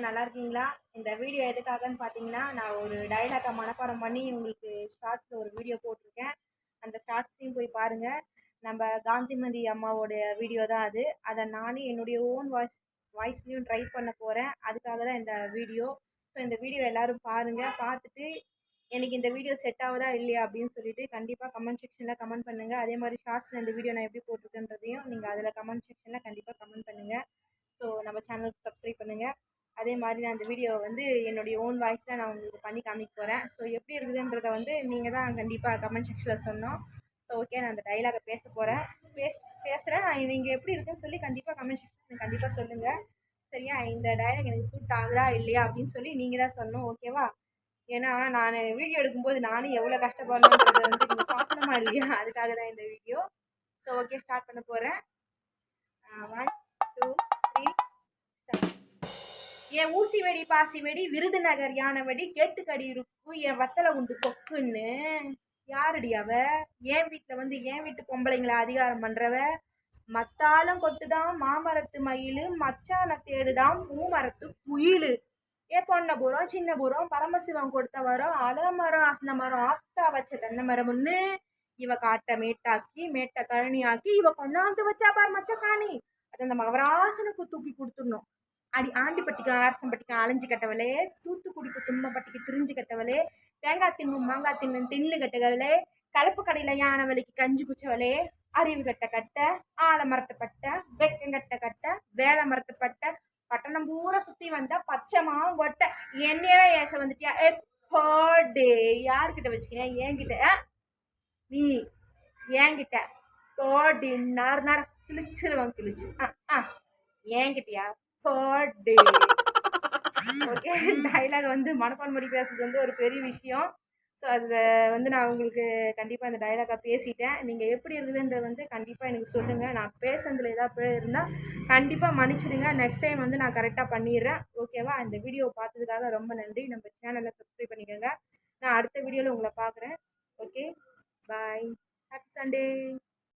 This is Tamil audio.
நல்லா இருக்கீங்களா? இந்த வீடியோ எதுக்காகன்னு பார்த்தீங்கன்னா நான் ஒரு டைலாக்கை மனப்பாடம் பண்ணி உங்களுக்கு ஷார்ட்ஸில் ஒரு வீடியோ போட்டிருக்கேன். அந்த ஷார்ட்ஸையும் போய் பாருங்கள் நம்ம காந்திமதி அம்மாவோட வீடியோ தான் அது. அதை நானே என்னுடைய ஓன் வாய்ஸ் வாய்ஸ்லேயும் ட்ரை பண்ண போகிறேன் அதுக்காக தான் இந்த வீடியோ ஸோ இந்த வீடியோ எல்லோரும் பாருங்கள் பார்த்துட்டு எனக்கு இந்த வீடியோ செட் ஆகுதா இல்லையா அப்படின்னு சொல்லிட்டு கண்டிப்பாக கமெண்ட் செக்ஷனில் கமெண்ட் பண்ணுங்கள் அதே மாதிரி ஷார்ட்ஸில் இந்த வீடியோ நான் எப்படி போட்டிருக்கேன்றதையும் நீங்கள் அதில் கமெண்ட் செக்ஷனில் கண்டிப்பாக கமெண்ட் பண்ணுங்கள் ஸோ நம்ம சேனலுக்கு சப்ஸ்கிரைப் பண்ணுங்கள் அதே மாதிரி நான் அந்த வீடியோவை வந்து என்னுடைய ஓன் வாய்ஸில் நான் உங்களுக்கு பண்ணி காமிக்க போகிறேன் ஸோ எப்படி இருக்குதுன்றதை வந்து நீங்கள் தான் கண்டிப்பாக கமெண்ட் செக்ஷனில் சொன்னோம். ஸோ ஓகே நான் அந்த டைலாகை பேச போகிறேன் பேச பேசுகிறேன் நான் நீங்கள் எப்படி இருக்குன்னு சொல்லி கண்டிப்பாக கமெண்ட் செக்ஷன் கண்டிப்பாக சொல்லுங்கள் சரியா? இந்த டைலாக் எனக்கு சூட் ஆகுதா இல்லையா அப்படின்னு சொல்லி நீங்கள் தான் சொல்லணும் ஓகேவா ஏன்னா நான் வீடியோ எடுக்கும்போது நானும் எவ்வளோ கஷ்டப்படணுன்றது வந்து நீங்கள் பார்க்கணுமா இல்லையா? அதுக்காக தான் இந்த வீடியோ ஸோ ஓகே ஸ்டார்ட் பண்ண போகிறேன் ஒன் என் ஊசி வெடி பாசி வெடி விருதுநகர் யானை வெடி கேட்டுக்கடி இருக்கும் என் வத்தலை உண்டு கொக்குன்னு. யாரடி அவ? என் வீட்டில் வந்து என் வீட்டு பொம்பளைங்களை அதிகாரம் பண்ணுறவ மத்தாலும் கொட்டுதான் மாமரத்து மயில் மச்சான தேடுதான் பூமரத்து புயில் ஏ சின்ன பூரம் பரமசிவம் கொடுத்த வரம் அலமரம் அசன மரம் ஆத்தா வச்ச தென்னை மரம்னு இவ காட்டை மேட்டாக்கி மேட்டை கழனி ஆக்கி இவ கொண்டாந்து வச்சா பார் மச்சக்காணி. அது அந்த மகராசனுக்கு தூக்கி கொடுத்துடணும். அடி ஆண்டிப்பட்டிக்கு ஆரசம்பட்டிக்கு அலைஞ்சு கட்டவளே தூத்துக்குடிக்கு தும்மப்பட்டிக்கு திரிஞ்சு கட்டவளே தேங்காய் தின்னும் மாங்காய் தின்னும் தின்னு கட்டவளே கலப்பு கடையில் யானை வலிக்கு கஞ்சி குச்சவளே அறிவு கட்ட கட்ட ஆல மரத்துப்பட்ட வெக்கங்கட்ட கட்ட வேலை மரத்துப்பட்ட பட்டணம் பூரா சுத்தி வந்த பச்சைமா ஒட்ட என்னையவே ஏச வந்துட்டியா? எப்போடே யார்கிட்ட வச்சுக்கிறேன் என்கிட்ட ஆ? நீ என்கிட்ட. போடி நர் நர் கிழிச்சிருவன் கிழிச்சு. ஆ ஆ என்கிட்டயா? போடு ஓகே டைலாக் வந்து மனப்பான் மொழி பேசுறது வந்து ஒரு பெரிய விஷயம். ஸோ அதை வந்து நான் உங்களுக்கு கண்டிப்பாக அந்த டைலாக்காக பேசிட்டேன். நீங்கள் எப்படி இருக்குதுன்றது வந்து கண்டிப்பாக எனக்கு சொல்லுங்கள் நான் பேசுனதில் ஏதாவது பிழை இருந்தால் கண்டிப்பாக மன்னிச்சிடுங்க. நெக்ஸ்ட் டைம் வந்து நான் கரெக்டாக பண்ணிடுறேன். ஓகேவா இந்த வீடியோ பார்த்ததுக்காக ரொம்ப நன்றி. நம்ம சேனலை சப்ஸ்கிரைப் பண்ணிக்கோங்க. நான் அடுத்த வீடியோவில் உங்களை பார்க்குறேன். Okay bye happy Sunday